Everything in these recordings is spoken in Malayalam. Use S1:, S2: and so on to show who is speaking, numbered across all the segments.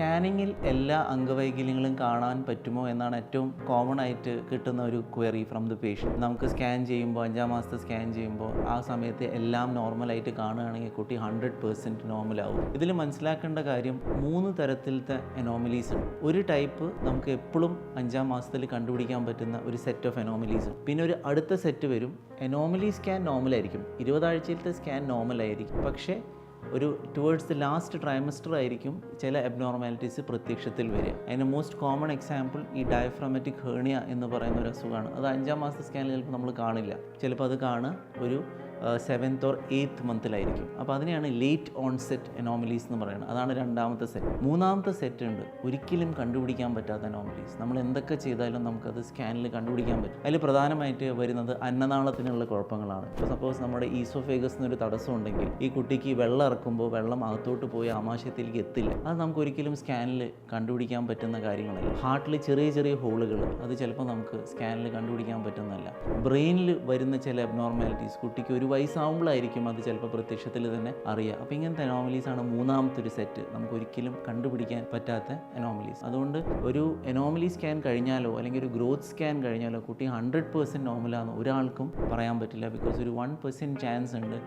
S1: സ്കാനിങ്ങിൽ എല്ലാ അംഗവൈകല്യങ്ങളും കാണാൻ പറ്റുമോ എന്നാണ് ഏറ്റവും കോമൺ ആയിട്ട് കിട്ടുന്ന ഒരു ക്വയറി ഫ്രം ദി പേഷ്യന്റ് നമുക്ക് സ്കാൻ ചെയ്യുമ്പോൾ അഞ്ചാം മാസത്തെ സ്കാൻ ചെയ്യുമ്പോൾ ആ സമയത്ത് എല്ലാം നോർമലായിട്ട് കാണുകയാണെങ്കിൽ കുട്ടി ഹൺഡ്രഡ് പെർസെന്റ് നോർമലാവും ഇതിൽ മനസ്സിലാക്കേണ്ട കാര്യം മൂന്ന് തരത്തിലത്തെ എനോമലീസ് ഉണ്ട്. ഒരു ടൈപ്പ് നമുക്ക് എപ്പോഴും അഞ്ചാം മാസത്തിൽ കണ്ടുപിടിക്കാൻ പറ്റുന്ന ഒരു സെറ്റ് ഓഫ് എനോമലീസ് പിന്നെ ഒരു അടുത്ത സെറ്റ് വരും. എനോമലി സ്കാൻ നോർമലായിരിക്കും ഇരുപതാഴ്ചയിലത്തെ സ്കാൻ നോർമലായിരിക്കും പക്ഷേ ഒരു ടുവേർഡ്സ് ദി ലാസ്റ്റ് ട്രൈമസ്റ്റർ ആയിരിക്കും ചില അബ്നോർമാലിറ്റീസ് പ്രത്യക്ഷത്തിൽ വരിക. അതിന് മോസ്റ്റ് കോമൺ എക്സാമ്പിൾ ഈ ഡയഫ്രമാറ്റിക് ഹേണിയ എന്ന് പറയുന്ന ഒരു അസുഖമാണ്. അത് അഞ്ചാം മാസത്തെ സ്കാനിൽ ചിലപ്പോൾ നമ്മൾ കാണില്ല. ചിലപ്പോൾ അത് കാണുക ഒരു സെവൻത്ത് ഓർ എയ്ത്ത് മന്തിലായിരിക്കും അപ്പോൾ അതിനെയാണ് ലേറ്റ് ഓൺസെറ്റ് എനോമലീസ് എന്ന് പറയുന്നത്. അതാണ് രണ്ടാമത്തെ സെറ്റ് മൂന്നാമത്തെ സെറ്റ് ഉണ്ട്. ഒരിക്കലും കണ്ടുപിടിക്കാൻ പറ്റാത്ത എനോമലീസ് നമ്മൾ എന്തൊക്കെ ചെയ്താലും നമുക്കത് സ്കാനിൽ കണ്ടുപിടിക്കാൻ പറ്റും. അതിൽ പ്രധാനമായിട്ട് വരുന്നത് അന്നനാളത്തിനുള്ള കുഴപ്പങ്ങളാണ്. ഇപ്പോൾ സപ്പോസ് നമ്മുടെ ഈസോഫേഗസ് എന്നൊരു തടസ്സം ഉണ്ടെങ്കിൽ ഈ കുട്ടിക്ക് വെള്ളം ഇറക്കുമ്പോൾ വെള്ളം അകത്തോട്ട് പോയി ആമാശയത്തിലേക്ക് എത്തില്ല. അത് നമുക്ക് ഒരിക്കലും സ്കാനിൽ കണ്ടുപിടിക്കാൻ പറ്റുന്ന കാര്യങ്ങളല്ല. ഹാർട്ടിൽ ചെറിയ ചെറിയ ഹോളുകൾ അത് ചിലപ്പോൾ നമുക്ക് സ്കാനിൽ കണ്ടുപിടിക്കാൻ പറ്റുന്നതല്ല. ബ്രെയിനിൽ വരുന്ന ചില അബ്നോർമാലിറ്റീസ് കുട്ടിക്ക് ഒരു വയസ്സാവുമ്പോഴായിരിക്കും അത് ചിലപ്പോൾ പ്രത്യക്ഷത്തിൽ തന്നെ അറിയുക അപ്പോൾ ഇങ്ങനത്തെ അനോമലീസ് ആണ് മൂന്നാമത്തെ ഒരു സെറ്റ് നമുക്ക് ഒരിക്കലും കണ്ടുപിടിക്കാൻ പറ്റാത്ത അനോമലീസ് അതുകൊണ്ട് ഒരു അനോമലി സ്കാൻ കഴിഞ്ഞാലോ അല്ലെങ്കിൽ ഒരു ഗ്രോത്ത് സ്കാൻ കഴിഞ്ഞാലോ കുട്ടി ഹൺഡ്രഡ് പേഴ്സന്റ് നോർമലാണെന്ന് ഒരാൾക്കും പറയാൻ പറ്റില്ല. ബിക്കോസ് ഒരു വൺ പെർസെന്റ് ചാൻസ് ഉണ്ട്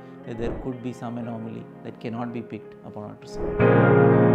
S1: there could be some anomaly that can not be picked അപ്പോൾ